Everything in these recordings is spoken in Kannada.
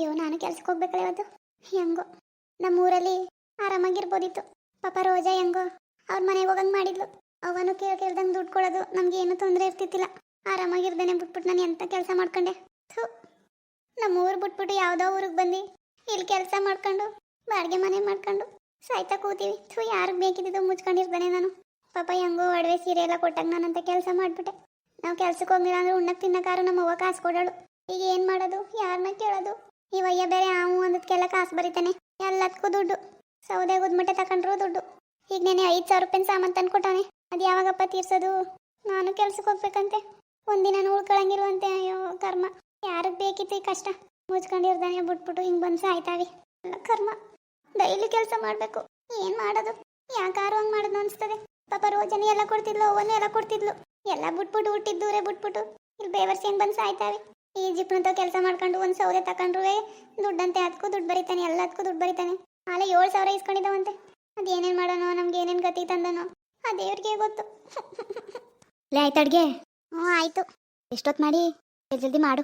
ಅಯ್ಯೋ, ನಾನು ಕೆಲ್ಸಕ್ಕೆ ಹೋಗ್ಬೇಕಲ್ಲ ಇವತ್ತು? ಹೆಂಗೋ, ನಮ್ಮೂರಲ್ಲಿ ಆರಾಮಾಗಿರ್ಬೋದಿತ್ತು. ಪಾಪ ರೋಜಾ ಹೆಂಗೋ, ಅವ್ರ ಮನೆಗೆ ಹೋಗಂಗೆ ಮಾಡಿದ್ಲು. ಅವನು ಕೇಳ ಕೇಳ್ದಂಗೆ ದುಡ್ಡು ಕೊಡೋದು ನಮ್ಗೆ ಏನೂ ತೊಂದರೆ ಇರ್ತಿತ್ತಿಲ್ಲ. ಆರಾಮಾಗಿರ್ದೇನೆ ಬಿಟ್ಬಿಟ್ಟು ನಾನು ಎಂಥ ಕೆಲಸ ಮಾಡ್ಕೊಂಡೆ. ಥೂ ನಮ್ಮ ಊರು ಬಿಟ್ಬಿಟ್ಟು ಯಾವುದೋ ಊರಿಗೆ ಬಂದು ಇಲ್ಲಿ ಕೆಲಸ ಮಾಡ್ಕೊಂಡು, ಬಾಡಿಗೆ ಮನೆ ಮಾಡ್ಕೊಂಡು ಸಾಯ್ತಾ ಕೂತೀವಿ. ಥೂ, ಯಾರಿಗೆ ಬೇಕಿದ್ದು ಮುಚ್ಕೊಂಡಿರ್ತಾನೆ ನಾನು. ಪಾಪ ಹೆಂಗೋ ಒಡವೆ ಸೀರೆ ಎಲ್ಲ ಕೊಟ್ಟಾಗ ನಾನಂತ ಕೆಲಸ ಮಾಡಿಬಿಟ್ಟೆ. ನಾವು ಕೆಲ್ಸಕ್ಕೆ ಹೋಗಿಲ್ಲ ಅಂದ್ರೆ ಉಣ್ಣಕ್ಕೆ ತಿನ್ನಕಾರು ನಮ್ಮ ಅವ್ವ ಕಾಸು ಕೊಡೋಳು. ಈಗ ಏನು ಮಾಡೋದು? ಯಾರನ್ನ ಕೇಳೋದು? ಇವಯ್ಯ ಬೇರೆ ಅವು ಅಂದದ್ಕೆಲ್ಲ ಕಾಸು ಬರೀತಾನೆ. ಎಲ್ಲದಕ್ಕೂ ದುಡ್ಡು. ಸೌದೆ ಗುದ್ಮಟ್ಟೆ ತಕೊಂಡ್ರು ದುಡ್ಡು. ಈಗ ನೆನೆ ಐದು ಸಾವಿರ ರೂಪಾಯಿ ಸಾಮಾನು ತಂದು ಕೊಟ್ಟಾನೆ ಅದು ಯಾವಾಗಪ್ಪ ತೀರ್ಸೋದು? ನಾನು ಕೆಲ್ಸಕ್ಕೆ ಹೋಗ್ಬೇಕಂತೆ. ಒಂದಿನ ಉಳ್ಕೊಳಂಗಿರುವಂತೆ, ಅಯ್ಯೋ, ಕರ್ಮ. ಯಾರಿಗೆ ಬೇಕಿತ್ತು ಈ ಕಷ್ಟ. ಮುಚ್ಕೊಂಡಿರ್ದಾನೆ, ಬಿಟ್ಬಿಟ್ಟು ಹಿಂಗೆ ಬಂದು ಸಾಯ್ತಾವೆ. ಎಲ್ಲ ಕರ್ಮ. ಡೈಲಿ ಕೆಲಸ ಮಾಡಬೇಕು. ಏನು ಮಾಡೋದು? ಯಾಕಾರು ಹಂಗೆ ಮಾಡೋದು ಅನಿಸ್ತದೆ. ಪಾಪ ರೋಜನೆ ಎಲ್ಲ ಕೊಡ್ತಿದ್ಲು ಅವನು ಎಲ್ಲ ಕೊಡ್ತಿದ್ಲು. ಎಲ್ಲ ಬಿಟ್ಬಿಟ್ಟು, ಹುಟ್ಟಿದ್ದೂರೇ ಬಿಟ್ಬಿಟ್ಟು. ಇಲ್ಲಿ ಬೇವರ್ಸಿ ಹೆಂಗೆ ಬಂದು ಸಾಯ್ತಾವೆ? ಈ ಜಿಪ್ನಂತ ಕೆಲಸ ಮಾಡ್ಕೊಂಡು ಒಂದು ಸೌದೆ ತಗೊಂಡ್ರು ದುಡ್ಡಂತೆ ಅದಕ್ಕೂ ದುಡ್ಡು ಬರೀತಾನೆ ಎಲ್ಲದಕ್ಕೂ ದುಡ್ಡು ಬರೀತಾನೆ. ಆಲೆ ಏಳು ಸಾವಿರ ಇಸ್ಕೊಂಡಿದ್ದಾವಂತೆ ಅದೇನೇನು ಮಾಡೋಣ ನಮ್ಗೆ ಏನೇನು ಗತಿ ತಂದನೋ ಆ ದೇವ್ರಿಗೆ ಗೊತ್ತು. ಲೇ ಆಯ್ತು ಅಡ್ಗೆ. ಹ್ಞೂ ಆಯಿತು. ಎಷ್ಟೊತ್ತು ಮಾಡಿ? ಜಲ್ದಿ ಜಲ್ದಿ ಮಾಡು.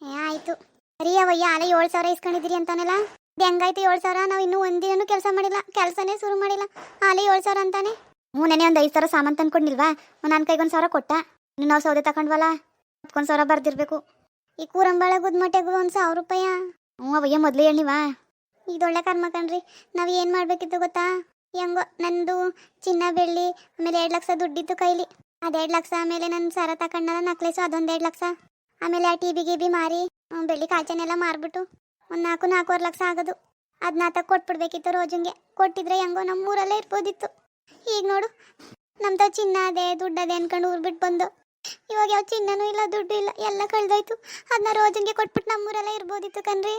ಏ ಆಯಿತು. ಸರಿ ಅವಯ್ಯ ಆಲೆ ಏಳು ಸಾವಿರ ಇಸ್ಕೊಂಡಿದ್ದೀರಿ ಅಂತಾನಲ್ಲ? ಇದು ಹೆಂಗಾಯ್ತು ಏಳು ಸಾವಿರ? ನಾವು ಇನ್ನೂ ಒಂದಿನೂ ಕೆಲಸ ಮಾಡಿಲ್ಲ ಕೆಲಸನೇ ಶುರು ಮಾಡಿಲ್ಲ. ಆಲೆ ಏಳು ಸಾವಿರ ಅಂತಾನೆ? ಹ್ಞೂ ನೆನೆ ಒಂದು ಐದು ಸಾವಿರ ಸಾಮಾನು ತಂದ್ಕೊಂಡಿಲ್ವಾ ನಾನು ಕೈಗೊಂದು ಸಾವಿರ ಕೊಟ್ಟ. ಇನ್ನು ನಾವು ಸೌದೆ ತಗೊಂಡ್ವಲ್ಲ ಹತ್ಕೊಂಡು ಸಾವಿರ ಬರ್ದಿರ್ಬೇಕು. ಈ ಕೂರಂಬಾಳ ಗುದ್ಮಟ್ಟೆಗೂ ಒಂದು ಸಾವಿರ ರೂಪಾಯ? ಹ್ಞೂ ಅವಯ್ಯ ಮೊದಲು ಹೇಳಿವಾ ಇದೊಳ್ಳೆ ಕರ್ಮ ಕಣ್ರಿ, ನಾವು ಏನು ಮಾಡಬೇಕಿತ್ತು ಗೊತ್ತಾ? ಹೆಂಗೋ ನಂದು ಚಿನ್ನ ಬೆಳ್ಳಿ, ಆಮೇಲೆ ಎರಡು ಲಕ್ಷ ದುಡ್ಡಿತ್ತು ಕೈಲಿ. ಅದೆರಡು ಲಕ್ಷ, ಆಮೇಲೆ ನನ್ನ ಸರ ತಗೊಂಡಲ್ಲ ನಕ್ಲೇಸು, ಅದೊಂದು ಎರಡು ಲಕ್ಷ. ಆಮೇಲೆ ಆ ಟಿ ಬಿ ಗಿಬಿ ಮಾರಿ ಬೆಳ್ಳಿ ಕಾಚನೆಲ್ಲ ಮಾರಿಬಿಟ್ಟು ಒಂದು ನಾಲ್ಕು, ನಾಲ್ಕೂವರೆ ಲಕ್ಷ ಆಗೋದು. ಅದನ್ನ ತಕ್ಕ ಕೊಟ್ಬಿಡ್ಬೇಕಿತ್ತು ರೋಜುಂಗೆ. ಕೊಟ್ಟಿದ್ರೆ ಹೆಂಗೋ ನಮ್ಮೂರಲ್ಲೇ ಇರ್ಬೋದಿತ್ತು. ಈಗ ನೋಡು ನಮ್ಮ ಚಿನ್ನ ಅದೇ ದುಡ್ಡು ಅದೇ ಅನ್ಕೊಂಡು ಊರ್ ಬಿಟ್ಟು ಬಂದು. ಇವಾಗ ಯಾವ ಚಿನ್ನನೂ ಇಲ್ಲ, ದುಡ್ಡು ಇಲ್ಲ, ಎಲ್ಲ ಕಳ್ದೋಯ್ತು. ಅದನ್ನ ರೋಜನ್ಗೆ ಕೊಟ್ಬಿಟ್ಟು ನಮ್ಮೂರೆಲ್ಲ ಇರ್ಬೋದಿತ್ತು ಕಣ್ರಿ.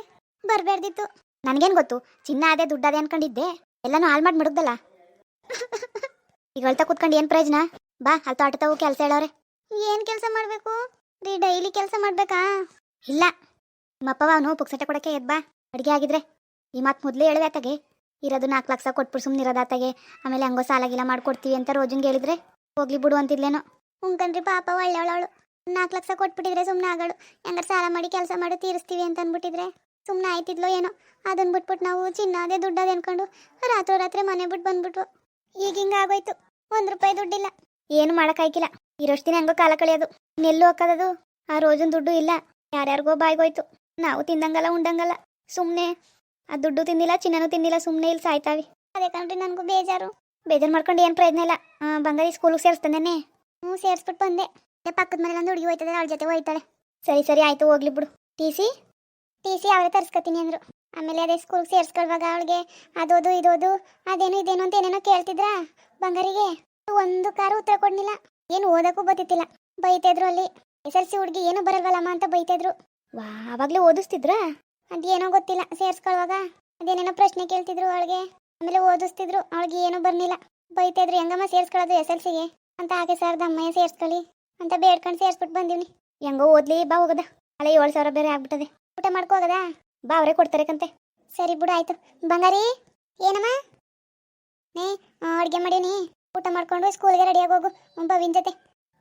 ಬರಬೇಡ್ದಿತ್ತು. ನನಗೇನು ಗೊತ್ತು? ಚಿನ್ನ ಅದೇ ದುಡ್ಡು ಅದೇ ಅನ್ಕೊಂಡಿದ್ದೆ. ಎಲ್ಲನೂ ಹಾಳು ಮಾಡಿ ಮಡಗ್ದಲ್ಲ? ಈಗ ಅಳ್ತಾ ಕೂತ್ಕೊಂಡು ಏನು ಪ್ರಯೋಜನ? ಬಾ ಅಲ್ಲಿ ತಾವು ಕೆಲಸ ಹೇಳೋರೆ. ಏನು ಕೆಲಸ ಮಾಡಬೇಕು? ರೀ, ಡೈಲಿ ಕೆಲಸ ಮಾಡಬೇಕಾ? ಇಲ್ಲ. ನಿಮ್ಮಪ್ಪವ ಅವನು ಪುಕ್ಸಟೆ ಕೊಡಕ್ಕೆ ಎದ್ ಬಾ. ಅಡಿಗೆ ಆಗಿದ್ರೆ. ಈ ಮಾತು ಮೊದಲೇ ಹೇಳಿದೆ ಆತಗೆ. ಇರೋದು ನಾಲ್ಕು ಲಕ್ಷ ಕೊಟ್ಬಿಟ್ಟು ಸುಮ್ಮನೆ ಇರೋದಾತಾಗೆ ಆಮೇಲೆ ಹಂಗೋ ಸಾಲಾಗಿಲ್ಲ ಮಾಡ್ಕೊಡ್ತೀವಿ ಅಂತ ರೋಜಂಗೆ ಹೇಳಿದ್ರೆ. ಹೋಗ್ಲಿ ಬಿಡು ಅಂತಿದ್ಲೇನೋ. ಉಂಕನ್ರಿ ಪಾಪ, ಒಳ್ಳೆವಳವಳು. ನಾಲ್ಕು ಲಕ್ಷ ಕೊಟ್ಬಿಟ್ಟಿದ್ರೆ ಸುಮ್ಮನೆ ಆಗಳು. ಹೆಂಗಾರೆ ಸಾಲ ಮಾಡಿ, ಕೆಲಸ ಮಾಡಿ ತೀರಿಸ್ತೀವಿ ಅಂತ ಅಂದ್ಬಿಟ್ಟಿದ್ರೆ ಸುಮ್ಮನೆ ಆಯ್ತಿದ್ಲೋ ಏನೋ. ಅದನ್ನ ಬಿಟ್ಬಿಟ್ಟು ನಾವು ಚಿನ್ನ ಅದೇ ದುಡ್ಡು ಅದೇ ಅನ್ಕೊಂಡು ರಾತ್ರಿ ರಾತ್ರಿ ಮನೆ ಬಿಟ್ಟು ಬಂದ್ಬಿಟ್ವು. ಈಗ ಹಿಂಗೆ ಆಗೋಯ್ತು. ಒಂದು ರೂಪಾಯಿ ದುಡ್ಡಿಲ್ಲ. ಏನು ಮಾಡೋಕ್ಕಾಯ್ಕಿಲ್ಲ. ಇರೋಷ್ಟು ದಿನ ಹೆಂಗೋ ಕಾಲ ಕಳೆಯೋದು. ನೆಲ್ಲು ಹಾಕೋದದು. ಆ ರೋಜನ್ ದುಡ್ಡು ಇಲ್ಲ. ಯಾರ್ಯಾರಿಗೋ ಬಾಯ್ಗೋಯ್ತು. ನಾವು ತಿಂದಂಗಲ್ಲ, ಉಂಡಂಗಲ್ಲ. ಸುಮ್ಮನೆ ಆ ದುಡ್ಡು ತಿಂದಿಲ್ಲ, ಚಿನ್ನನೂ ತಿಂದಿಲ್ಲ ಸುಮ್ಮನೆ ಇಲ್ಲಿ ಸಾಯ್ತಾವಿ. ಅದೇ ಕಣ್ರಿ ನನಗೂ ಬೇಜಾರು. ಬೇಜಾರು ಮಾಡ್ಕೊಂಡು ಏನು ಪ್ರಯೋಜನ ಇಲ್ಲ. ಬಂಗಾರಿ ಸ್ಕೂಲಿಗೆ ಸೇರಿಸ್ತಾನೆ ಹ್ಞೂ ಸೇರಿಸ್ಬಿಟ್ಟು ಬಂದೆ. ಪಕ್ಕದ ಮನೇಲಿ ಒಂದು ಹುಡುಗಿ ಹೋಯ್ತದೆ, ಅವಳ ಜೊತೆ ಹೋಯ್ತಾಳೆ. ಸರಿ ಸರಿ, ಆಯಿತು, ಹೋಗ್ಲಿ ಬಿಡು. T C? ಟಿ ಸಿ ಅವರೇ ತರಿಸ್ಕೊತೀನಿ ಅಂದರು. ಆಮೇಲೆ ಅದೇ ಸ್ಕೂಲ್ಗೆ ಸೇರಿಸ್ಕೊಳ್ವಾಗ ಅವಳಿಗೆ ಅದೋದು, ಇದೋದು, ಅದೇನು, ಇದೇನು ಅಂತ ಏನೇನೋ ಕೇಳ್ತಿದ್ರ ಬಂಗಾರಿಗೆ. ಒಂದು ಕಾರು ಉತ್ತರ ಕೊಡ್ಲಿಲ್ಲ. ಏನು ಓದಕ್ಕೂ ಬತ್ತಿತ್ತಿಲ್ಲ. ಬೈತಿದ್ರು ಅಲ್ಲಿ. ಎಸ್ ಎಲ್ ಸಿ ಹುಡುಗಿ ಏನು ಬರಲ್ವಲ್ಲಮ್ಮ ಅಂತ ಬೈತಿದ್ರು. ವಾ ಅವಾಗ್ಲೇ ಓದಿಸ್ತಿದ್ರಾ? ಅದೇನೋ ಗೊತ್ತಿಲ್ಲ. ಸೇರ್ಸ್ಕೊಳ್ವಾಗ ಅದೇನೇನೋ ಪ್ರಶ್ನೆ ಕೇಳ್ತಿದ್ರು ಅವಳಿಗೆ. ಆಮೇಲೆ ಓದಿಸ್ತಿದ್ರು. ಅವಳಿಗೆ ಏನೂ ಬರಲಿಲ್ಲ. ಬೈತಿದ್ರು. ಹೆಂಗಮ್ಮ ಸೇರಿಸ್ಕೊಳ್ಳೋದು ಎಸ್ ಎಲ್ ಸಿಗೆ ಅಂತ ಹಾಗೆ ಸರ್ ದಮ್ಮಯ್ಯ ಸೇರ್ಸ್ಕೊಳ್ಳಿ ಅಂತ ಬೇಡ್ಕೊಂಡು ಸೇರ್ಸ್ಬಿಟ್ಟು ಬಂದೀವ್ನಿ. ಹೆಂಗೋ ಓದ್ಲಿ ಬಾ ಹೋಗದ. ಅಲ್ಲ ಏಳು ಸಾವಿರ ಬೇರೆ ಆಗ್ಬಿಟ್ಟದೆ. ಊಟ ಮಾಡ್ಕೋಗದ ಬಾ ಅವರೇ ಕೊಡ್ತಾರೆ ಕಂತೆ. ಸರಿ ಬಿಡು, ಆಯ್ತು. ಬಂಗಾರಿ, ಏನಮ್ಮ? ನೇ ಅಡುಗೆ ಮಾಡೀನಿ. ಊಟ ಮಾಡ್ಕೊಂಡು ಸ್ಕೂಲ್ಗೆ ರೆಡಿಯಾಗಿ ಹೋಗು. ಬವಿನ ಜೊತೆ.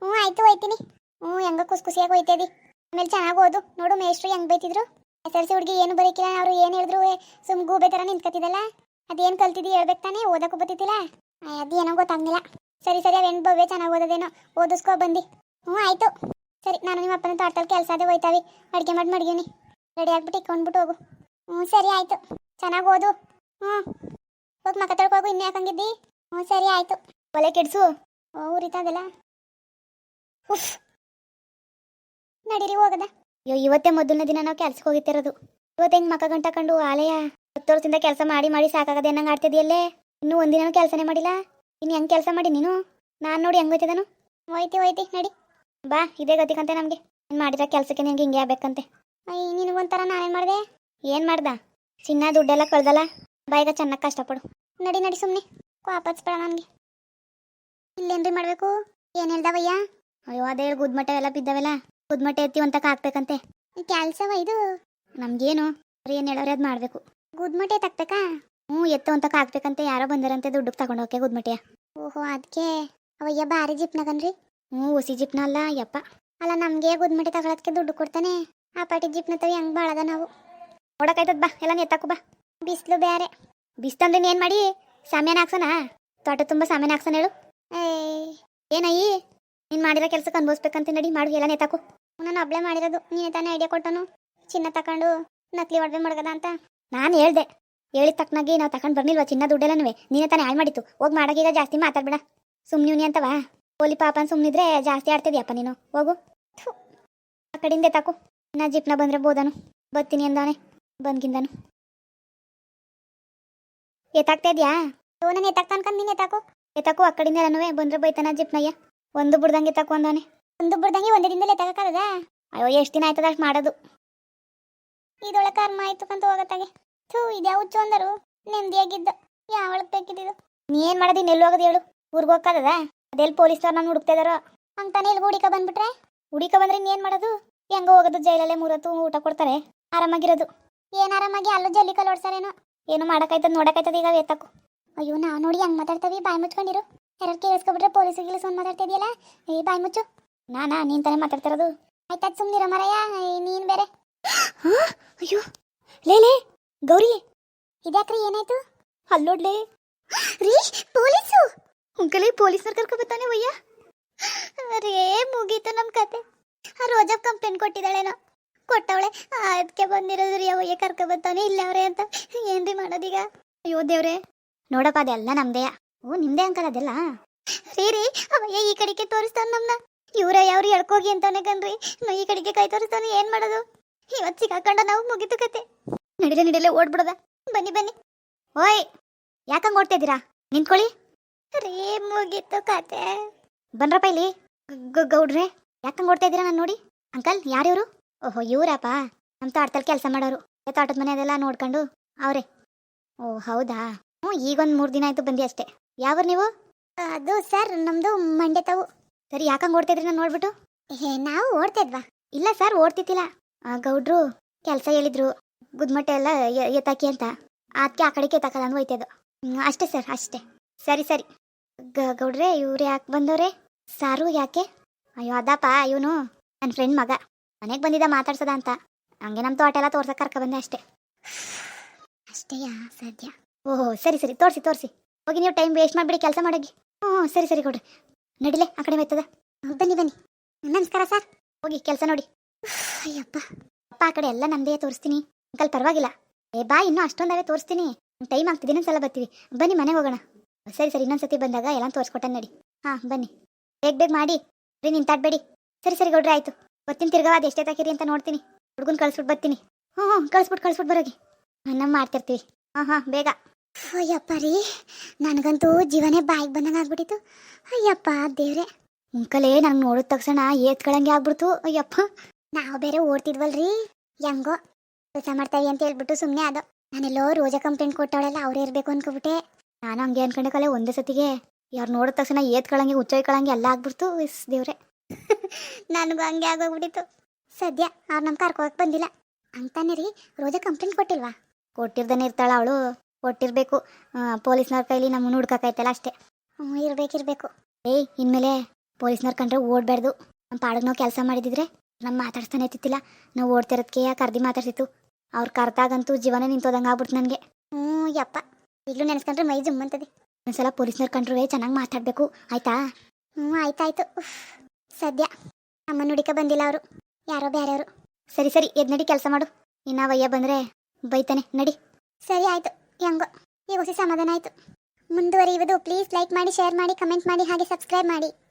ಹ್ಞೂ ಆಯ್ತು, ಹೋಯ್ತೀನಿ. ಹ್ಞೂ ಹೆಂಗ ಖುಷಿ ಖುಷಿಯಾಗಿ ಹೋಯ್ತದಿ ಆಮೇಲೆ ಚೆನ್ನಾಗಿ ಓದು. ನೋಡು ಮೇಷ್ಟ್ರು ಹೆಂಗೆ ಬೈತಿದ್ರು. ಎಸ್ ಎಲ್ ಸಿ ಹುಡುಗಿ ಏನು ಬರೀಕಿಲ್ಲ, ಅವರು ಏನು ಹೇಳಿದ್ರು ಸುಮ್ ಗೂಬೆ ಥರ ನಿಂತ್ಕತಿದ್ದಲ್ಲ ಅದೇನು ಕಲ್ತಿದ್ದಿ ಹೇಳ್ಬೇಕು ತಾನೇ? ಓದಕ್ಕೂ ಬತ್ತಿತ್ತಿಲ್ಲ ಅದೇನೋ ಗೊತ್ತಾಗ್ಲಿಲ್ಲ. ಸರಿ ಸರಿ ಅವೇನು ಭವ್ಯ ಚೆನ್ನಾಗಿ ಓದೋದೇನೋ? ಓದಿಸ್ಕೋ, ಬಂದು. ಹ್ಞೂ, ಆಯಿತು. ಸರಿ, ನಾನು ನಿಮ್ಮ ಅಪ್ಪನ ತೋಟದಲ್ಲಿ ಕೆಲಸ ಅದೇ ಹೋಯ್ತಾವಿ. ಅಡುಗೆ ಮಾಡಿ ಮಡಗೀನಿ. ರೆಡಿ ಆಗ್ಬಿಟ್ಟು ಇಕ್ಕೊಂಡ್ಬಿಟ್ಟು ಹೋಗು. ಹ್ಞೂ, ಸರಿ, ಆಯಿತು. ಚೆನ್ನಾಗಿ ಓದು. ಹ್ಞೂ. ಹೋಗಿ ಮಕ್ಕ ತೊಳ್ಕೋಗು ಇನ್ನೇ ಹಾಕಂಗಿದ್ದಿ ಹ್ಞೂ, ಸರಿ, ಆಯಿತು. ಒಲೆ ಕೆಡ್ಸು. ಓ, ಉರಿತದಲ್ಲ. ಉಫ್. ನಡೀರಿ, ಹೋಗದ. ಅಯ್ಯೋ, ಇವತ್ತೇ ಮೊದಲನೇ ದಿನ ನಾವು ಕೆಲ್ಸಕ್ಕೆ ಹೋಗಿತ್ತಿರೋದು. ಇವತ್ತು ಹೆಂಗೆ ಮಕ್ಕ ಗಂಟ ಕಂಡು, ಆಲಯ ಹತ್ತು ವರ್ಷದಿಂದ ಕೆಲಸ ಮಾಡಿ ಮಾಡಿ ಸಾಕಾಗದೆ ನಂಗೆ ಆಡ್ತಿದ್ಯಲ್ಲೇ? ಇನ್ನೂ ಒಂದಿನ ಕೆಲಸನೇ ಮಾಡಿಲ್ಲ? ಇನ್ನು ಹೆಂಗೆ ಕೆಲಸ ಮಾಡಿ ನೀನು? ನಾನು ನೋಡಿ ಹೆಂಗೆ ಹೋಯ್ತಿದನು? ಹೋಯ್ತಿ ಹೋಯ್ತಿ ನಡಿ. ಬಾ ಇದೇ ಗತಿಕಂತೆ ನಮಗೆ. ನೀನು ಮಾಡಿರೋ ಕೆಲಸಕ್ಕೆ ನಿನ್ಗೆ ಹಿಂಗೆ ಆಗ್ಬೇಕಂತೆ. ಅಯ್ಯ ನಿನಗೊಂಥರ ನಾನೇನು ಮಾಡಿದೆ? ಏನು ಮಾಡ್ದ? ಚಿನ್ನ ದುಡ್ಡೆಲ್ಲ ಕಳ್ದಲ್ಲ? ಬಾಯಿಗ ಚೆನ್ನಾಗಿ ಕಷ್ಟಪಡು. ನಡಿ ನಡಿ ಸುಮ್ಮನೆ ವಾಪಸ್ಬೇಡ ನನಗೆ. ಇಲ್ಲೇನ್ರಿ ಮಾಡಬೇಕು? ಏನು ಹೇಳ್ದವಯ್ಯ? ಅಯ್ಯೋ ಅದೇ ಗುದ್ಮಟ್ಟ ಎಲ್ಲ ಬಿದ್ದವೆಲ್ಲ. ಗುದ್ಮಟ್ಟ ಎತ್ತಿ ಒಂತಕ ಹಾಕ್ಬೇಕಂತೆ. ಕೆಲಸವ ಇದು? ನಮ್ಗೇನು? ಏನು ಹೇಳೋರೆ ಅದು ಮಾಡಬೇಕು. ಗುದ್ಮಟ್ಟೆ ತಕ್ಬೇಕಾ ಹ್ಞೂ ಎತ್ತ ಅಂತ ಹಾಕ್ಬೇಕಂತೆ ಯಾರೋ ಬಂದರಂತೆ ದುಡ್ಡು ತಗೊಂಡು ಹೋಗಕ್ಕೆ ಗುದ್ಮಟ್ಟೆಯ ಓಹೋ ಅದಕ್ಕೆ ಅವಯ್ಯ ಭಾರಿ ಜಿಪ್ನಗನ್ರಿ. ಹ್ಞೂ ಹುಸಿ ಜಿಪ್ನ ಅಲ್ಲ ಯಪ್ಪ. ಅಲ್ಲ ನಮಗೆ ಗುದ್ಮಟಿ ತಗೊಳಕ್ಕೆ ದುಡ್ಡು ಕೊಡ್ತಾನೆ. ಆ ಪಾಟಿ ಜಿಪ್ನ ತವಿ ಹೆಂಗ್ ಬಾಳದ ನಾವು. ನೋಡಕ್ಕಾಯ್ತದ ಬಾ ಎಲ್ಲ ಎತ್ತಾಕು ಬಾ. ಬಿಸಿಲು ಬೇರೆ ಬಿಸ್ತಂದ್ರೆ ಏನ್ ಮಾಡಿ? ಸಾಮ್ಯಾನ ಹಾಕ್ಸೋಣ ತೋಟ ತುಂಬ ಸಾಮ್ಯಾನ ಹಾಕ್ಸೋಣ ಹೇಳು. ಏಯ್. ಏನಯ್ಯಿ? ನೀನ್ ಮಾಡಿರೋ ಕೆಲಸಕ್ಕೆ ಅನ್ಭವಿಸ್ಬೇಕಂತ ನಡಿ ಮಾಡು ಎಲ್ಲ ನೆತ್ತಾಕು. ನಾನು ಒಬ್ಳೆ ಮಾಡಿರೋದು ನೀನೇ ತಾನೇ ಐಡಿಯಾ ಕೊಟ್ಟನು. ಚಿನ್ನ ತಕೊಂಡು ನಕಲಿ ಒಡವೆ ಮಾಡ್ಗದ ಅಂತ. ನಾನು ಹೇಳ್ದೆ ಹೇಳಿದ ತಕ್ಕನಾಗಿ ನಾವು ತಗೊಂಡು ಬರ್ನಿಲ್ವಾ ಚಿನ್ನ ದುಡ್ಡೆಲ್ಲನೂ ನೀನೇ ತಾನೇ ಹಾಳು ಮಾಡಿತ್ತು ಹೋಗಿ ಮಾಡಾಗೀಗ ಜಾಸ್ತಿ ಮಾತಾಡ್ಬೇಡ. ಸುಮ್ನಿವ್ನಿ ಅಂತವಾ? ಓಲಿ ಪಾಪನ್ ಸುಮ್ನಿದ್ರೆ ಜಾಸ್ತಿ ಆಡ್ತಿದ್ಯಪ್ಪ ನೀನು. ಹೋಗು. ಆ ಕಡೆಯಿಂದ ತಾಕು. ನಾ ಜಿಪ್ನ ಬಂದ್ರೆ ಬೋದನು. ಬರ್ತೀನಿ ಅಂದಾನೆ. ಬಂದ್ಗಿಂದನು. ಎತ್ತಾಗ್ತಾ ಇದೆಯಾ? ನಾನು ಎತ್ತಾಕ್ತಾ ಅನ್ಕೊಂಡು ನೀನು ಎತ್ತಾಕು? ಎತ್ತಾಕು, ಆ ಕಡೆಯಿಂದ ಎಲ್ಲನೂ ಬಂದ್ರೆ ಬೈತಾನ ಜಿಪ್ನಯ್ಯ. ಒಂದು ಬಿಡ್ದಂಗೆ ಎತ್ತಾಕು ಅಂದಾನೆ. ಒಂದು ಬಿಡ್ದಂಗೆ ಒಂದೇ ದಿನದಲ್ಲಿ ಎತ್ತಾಕದ ಅಯ್ಯೋ, ಎಷ್ಟು ದಿನ ಆಯ್ತದ ಅಷ್ಟು ಮಾಡೋದು? ಇದೊಳೆ ಕರ್ಮ ಆಯ್ತು ಕಂತ ಹೋಗತ್ತಾಗೆ. ಥೂ ಇದ್ಯಾವ ಹುಚ್ಚು ಅಂದರು. ನೆಮ್ಮದಿಯಾಗಿದ್ದ. ಯಾವಳಕ್ ಬೇಕಿದ್ದು ನೀ ಏನ್ ನೆಲ್ಲಿ ಹೋಗೋದು ಹೇಳು ಊರ್ಗ್ ಹೋಗ್ಕದ ಅದೆಲ್ಲಿ ಪೊಲೀಸ್ನವ್ರು ನಾನು ಹುಡುಕ್ತಾ ಇದಾರೋ? ಹಂಗ್ತಾನೆ ಇಲ್ಲಿ ಹುಡಿಕ ಬಂದ್ಬಿಟ್ರೆ? ಹುಡಿಕ ಬಂದ್ರೆ ನೀನ್ ಮಾಡೋದು? ಹೆಂಗ ಹೋಗೋದು ಜೈಲಲ್ಲೇ ಮೂರತ್ತು ಊಟ ಕೊಡ್ತಾರೆ. ಆರಾಮಾಗಿರೋದು. ಏನ್ ಆರಾಮಾಗಿ? ಅಲ್ಲೂ ಜಲ್ಲಿ ಕಲ್ ಓಡ್ಸಾರೇನೋ ಏನು ಮಾಡಕ್ಕಾಯ್ತದ, ನೋಡಕ್ಕಾಯ್ತದ ಈಗ ಎತ್ತಕು ಅಯ್ಯೋ ನಾವು ನೋಡಿ ಹೆಂಗ್ ಮಾತಾಡ್ತೀವಿ? ಬಾಯಿ ಮುಚ್ಕೊಂಡಿರು. ಯಾರು ಕೇಳಿಸ್ಕೊಬಿಟ್ರೆ ಪೊಲೀಸ್ ಗಿಲೀಸ್ ಒಂದು ಮಾತಾಡ್ತಾ ಇದೆಯಲ್ಲ ಏ, ಬಾಯಿ ಮುಚ್ಚು. ನಾನಾ, ನೀನ್ ತಾನೇ ಮಾತಾಡ್ತಿರೋದು? ಆಯ್ತಾ ಸುಮ್ನಿರ ಮರಯ್ಯ. ನೀನ್ ಬೇರೆ. ಅಯ್ಯೋ. ಲೇ. ಗೌರಿ, ಇದ್ಯಾಕ್ರಿ ಏನಾಯ್ತು? ಅಲ್ಲೋಡ್ಲೆ ರೀ, ಪೊಲೀಸು! ಉಂಕಲಿ ಪೊಲೀಸ್ ಕರ್ಕೊ ಬರ್ತಾನೆ ಒಯ್ಯ ಅರೇ, ಮುಗೀತು ನಮ್ಮ ಕತೆ. ಆ ರೋಜಾ ಕಂಪ್ಲೇಂಟ್ ಕೊಟ್ಟಿದ್ದಾಳೇನೋ. ಕೊಟ್ಟವಳೆ ಅದಕ್ಕೆ ಬಂದಿರೋದು ರೀ ಅವಯ್ಯ ಕರ್ಕೊ ಬರ್ತಾನೆ ಇಲ್ಲ ಅವ್ರೆ ಅಂತ. ಏನ್ರಿ ಮಾಡೋದೀಗ? ಅಯ್ಯೋ ದೇವ್ರೆ, ನೋಡಪ್ಪ, ಅದೆಲ್ಲ ನಮ್ದೇ. ಓ, ನಿಮ್ದೇ ಅಂಕಲ್ ಅದೆಲ್ಲ? ರೀ ರೀ ಅವಯ್ಯ ಈ ಕಡೆಗೆ ತೋರಿಸ್ತಾನ ನಮ್ನ. ಇವ್ರ ಯಾವ್ರು ಎಳ್ಕೋಗಿ ಅಂತಾನೆ ಕಣ್ರಿ. ಈ ಕಡೆಗೆ ಕೈ ತೋರಿಸ್ತಾನೆ, ಏನ್ ಮಾಡೋದು? ಇವತ್ತು ಸಿಕ್ಕಾಕೊಂಡ ನಾವು ಮುಗಿತು ಕತೆ. ನಡಿಲೆ ನಡಿಲೆ ಓಡ್ಬಿಡದ. ಬನ್ನಿ ಬನ್ನಿ. ಓಯ್ ಯಾಕಂಗ್ ಓಡ್ತಾ ಇದ್ದೀರಾ? ನಿಂತ್ಕೊಳ್ಳಿ. ರೇ ಮುಗೀತು ಕತೆ. ಬನ್ರಪ್ಪ ಇಲ್ಲಿ. ಗೌಡ್ರೆ ಯಾಕಂಗ್ ಓಡ್ತಾ ಇದ್ದೀರಾ ನಾನು ನೋಡಿ? ಅಂಕಲ್ ಯಾರಿವ್ರು ಓಹೋ ಇವ್ರಪ್ಪ. ನಮ್ಮ ತೋಟದಲ್ಲಿ ಕೆಲಸ ಮಾಡೋರು. ತೋಟದ ಮನೆ ಅದೆಲ್ಲ ನೋಡ್ಕೊಂಡು ಅವ್ರೆ. ಓ ಹೌದಾ? ಹ್ಞೂ ಈಗೊಂದು ಮೂರು ದಿನ ಆಯ್ತು ಬಂದಿ ಅಷ್ಟೇ. ಯಾವ್ರು ನೀವು? ಅದು ಸರ್ ನಮ್ದು ಮಂಡ್ಯ ತಾವು. ಸರಿ ಯಾಕಂಗ್ ಓಡ್ತಾ ಇದ್ರಿ ನಾನು ನೋಡ್ಬಿಟ್ಟು? ಏ ನಾವು ಓಡ್ತಾ ಇದ್ವಾ? ಇಲ್ಲ ಸರ್ ಓಡ್ತಿದ್ದಿಲ್ಲ. ಗೌಡ್ರು ಕೆಲಸ ಹೇಳಿದ್ರು. ಗುದ್ಮಟ್ಟೆ ಎಲ್ಲ ಎತ್ತಾಕಿ ಅಂತ. ಅದಕ್ಕೆ ಆ ಕಡೆಗೆ ಎತ್ತಾಕಲ್ಲ ಅಂದ್. ಹೋಯ್ತದು ಅಷ್ಟೇ ಸರ್, ಅಷ್ಟೇ. ಸರಿ ಸರಿ. ಗ- ಗೌಡ್ರೆ, ಇವ್ರು ಯಾಕೆ ಬಂದವ್ರೆ? ಸಾರು ಯಾಕೆ? ಅಯ್ಯೋ, ಅದಪ್ಪ, ಇವನು ನನ್ನ ಫ್ರೆಂಡ್ ಮಗ. ಮನೆಗೆ ಬಂದಿದ್ದ ಮಾತಾಡ್ಸದ ಅಂತ. ಹಂಗೆ ನಮ್ಮ ತೋಟ ಎಲ್ಲ ತೋರ್ಸಕ್ಕೆ ಕರ್ಕ ಬಂದೆ ಅಷ್ಟೇ. ಅಷ್ಟೇಯಾ ಸದ್ಯ ಓಹೋ, ಸರಿ ಸರಿ, ತೋರಿಸಿ ತೋರಿಸಿ. ಹೋಗಿ ನೀವು ಟೈಮ್ ವೇಸ್ಟ್ ಮಾಡಿಬಿಡಿ, ಕೆಲಸ ಮಾಡೋಗಿ ಹ್ಞೂ ಸರಿ ಸರಿ ಕೊಡ್ರಿ ನಡಿಲೆ, ಆ ಕಡೆ ಬೈತದ ಬನ್ನಿ ಬನ್ನಿ. ನಮಸ್ಕಾರ, ಸರ್. ಹೋಗಿ ಕೆಲಸ ನೋಡಿ. ಅಯ್ಯಪ್ಪ. ಅಪ್ಪ, ಆ ಕಡೆ ಎಲ್ಲ ನಮ್ದೇ ತೋರಿಸ್ತೀನಿ. ಅಂಕಲ್ ಪರವಾಗಿಲ್ಲ. ಏ, ಬಾ, ಇನ್ನೂ ಅಷ್ಟೊಂದಾಗೆ ತೋರಿಸ್ತೀನಿ. ಟೈಮ್ ಆಗ್ತಿದೆ, ಇನ್ನೊಂದ್ಸಲ ಬರ್ತೀವಿ. ಬನ್ನಿ, ಮನೆಗೆ ಹೋಗೋಣ. ಸರಿ ಸರಿ, ಇನ್ನೊಂದ್ಸತಿ ಬಂದಾಗ ಎಲ್ಲ ತೋರಿಸ್ಕೊಟ್ಟೆ ನಡಿ. ಹಾಂ, ಬನ್ನಿ. ಬೇಗ ಬೇಗ ಮಾಡಿ. ರೀ ನಿಂತಾಡ್ಬೇಡಿ ಸರಿ ಸರಿ, ಗೌಡ್ರೆ, ಆಯಿತು. ಬರ್ತೀನಿ, ತಿರ್ಗಾ, ಅದು ಎಷ್ಟೇ ತಾಕಿರಿ ಅಂತ ನೋಡ್ತೀನಿ. ಹುಡುಗನ್ ಕಳ್ಸ್ಬಿಟ್ಟು ಬರ್ತೀನಿ. ಹ್ಞೂ ಹ್ಞೂ ಕಳ್ಸ್ಬಿಟ್ಟು ಕಳ್ಸ್ಬಿಟ್ಟು ಬರೋಗಿ. ನಮ್ಮ ಮಾಡ್ತಿರ್ತೀವಿ. ಹಾಂ ಹಾಂ, ಬೇಗ. ಅಯ್ಯಪ್ಪ ರೀ, ನನಗಂತೂ ಜೀವನೇ ಬಾಯಿಗೆ ಬಂದಂಗೆ ಆಗ್ಬಿಟ್ಟಿತ್ತು. ಅಯ್ಯಪ್ಪ, ದೇವ್ರೆ. ಅಂಕಲೇ ನಂಗೆ ನೋಡಿದ ತಕ್ಷಣ ಏತ್ಕೊಳಂಗೆ ಆಗ್ಬಿಡ್ತು. ಅಯ್ಯಪ್ಪ, ನಾವು ಬೇರೆ ಓಡ್ತಿದ್ವಲ್ರಿ. ಹೆಂಗೋ. ಕೆಲಸ ಮಾಡ್ತಾವೆ ಅಂತ ಹೇಳ್ಬಿಟ್ಟು ಸುಮ್ಮನೆ ಅದು ನಾನೆಲ್ಲೋ ರೋಜಾ ಕಂಪ್ಲೇಂಟ್ ಕೊಟ್ಟವಳೆಲ್ಲ ಅವರೇ ಇರಬೇಕು ಅನ್ಕೊಬಿಟ್ಟೆ. ನಾನು ಹಂಗೆ ಅನ್ಕೊಂಡೆ ಒಂದೇ ಸತಿಗೆ ಯಾರು ನೋಡಿದ ತಕ್ಷಣ ಏತ್ಕೊಳಂಗೆ ಹುಚ್ಚೊಯ್ಕೊಳಂಗೆ ಎಲ್ಲ ಆಗ್ಬಿಡ್ತು. ಇಸ್ ದೇವ್ರೆ. ನನಗೂ ಹಂಗೆ ಆಗೋಗ್ಬಿಟ್ಟಿತ್ತು. ಸದ್ಯ ಅವ್ರು ನಮ್ಮ ಕರ್ಕೋಕ್ ಬಂದಿಲ್ಲ. ಅಂತಾನೆ ರೀ, ರೋಜಾ ಕಂಪ್ಲೇಂಟ್ ಕೊಟ್ಟಿಲ್ವಾ? ಕೊಟ್ಟಿರ್ದಾನೆ ಇರ್ತಾಳ ಅವಳು. ಕೊಟ್ಟಿರಬೇಕು. ಪೊಲೀಸ್ನವ್ರ ಕೈಲಿ ನಮ್ಮನ್ನು ಹುಡ್ಕಾಕೈತಲ್ಲ ಅಷ್ಟೇ. ಹ್ಞೂ ಇರ್ಬೇಕಿರ್ಬೇಕು ಏಯ್, ಇನ್ಮೇಲೆ ಪೊಲೀಸ್ನವ್ರು ಕಂಡ್ರೆ ಓಡ್ಬಾರ್ದು ನಮ್ಮ ಪಾಡಗ್ ನಾವು ಕೆಲಸ ಮಾಡಿದಿದ್ರೆ ನಮ್ಮ ಮಾತಾಡ್ಸ್ತಾನೆ ಇತ್ತಿಲ್ಲ ನಾವು ಓಡ್ತಿರೋದಕ್ಕೆ ಕರ್ದಿ ಮಾತಾಡ್ತಿತ್ತು? ಅವ್ರು ಕರ್ದಾಗಂತೂ ಜೀವನ ನಿಂತೋದಂಗೆ ಆಗ್ಬಿಡ್ತು ನನಗೆ. ಹ್ಞೂ ಯಪ್ಪ. ಈಗಲೂ ನೆನೆಸ್ಕೊಂಡ್ರೆ ಮೈ ಜುಮ್ಮಂತದೆ. ಒಂದ್ಸಲ ಪೊಲೀಸ್ನವ್ರು ಕಂಡ್ರೆ ಚೆನ್ನಾಗಿ ಮಾತಾಡಬೇಕು. ಆಯ್ತಾ? ಹ್ಞೂ ಆಯ್ತಾಯ್ತು. ಸದ್ಯ. ಅಮ್ಮ ನುಡಿಕ ಬಂದಿಲ್ಲ ಅವರು. ಯಾರೋ ಬೇರೆಯವರು ಸರಿ ಸರಿ, ಎದ್ ನಡಿ ಕೆಲಸ ಮಾಡು. ಇನ್ನ ವಯ್ಯ ಬಂದ್ರೆ ಬೈತಾನೆ. ನಡಿ. ಸರಿ, ಆಯ್ತು. ಹೆಂಗೋ? ಈಗ ಹೊಸ ಸಮಾಧಾನ ಆಯ್ತು. ಮುಂದುವರಿಯುವುದು, ಪ್ಲೀಸ್ ಲೈಕ್ ಮಾಡಿ, ಶೇರ್ ಮಾಡಿ, ಕಮೆಂಟ್ ಮಾಡಿ, ಹಾಗೆ ಸಬ್ಸ್ಕ್ರೈಬ್ ಮಾಡಿ.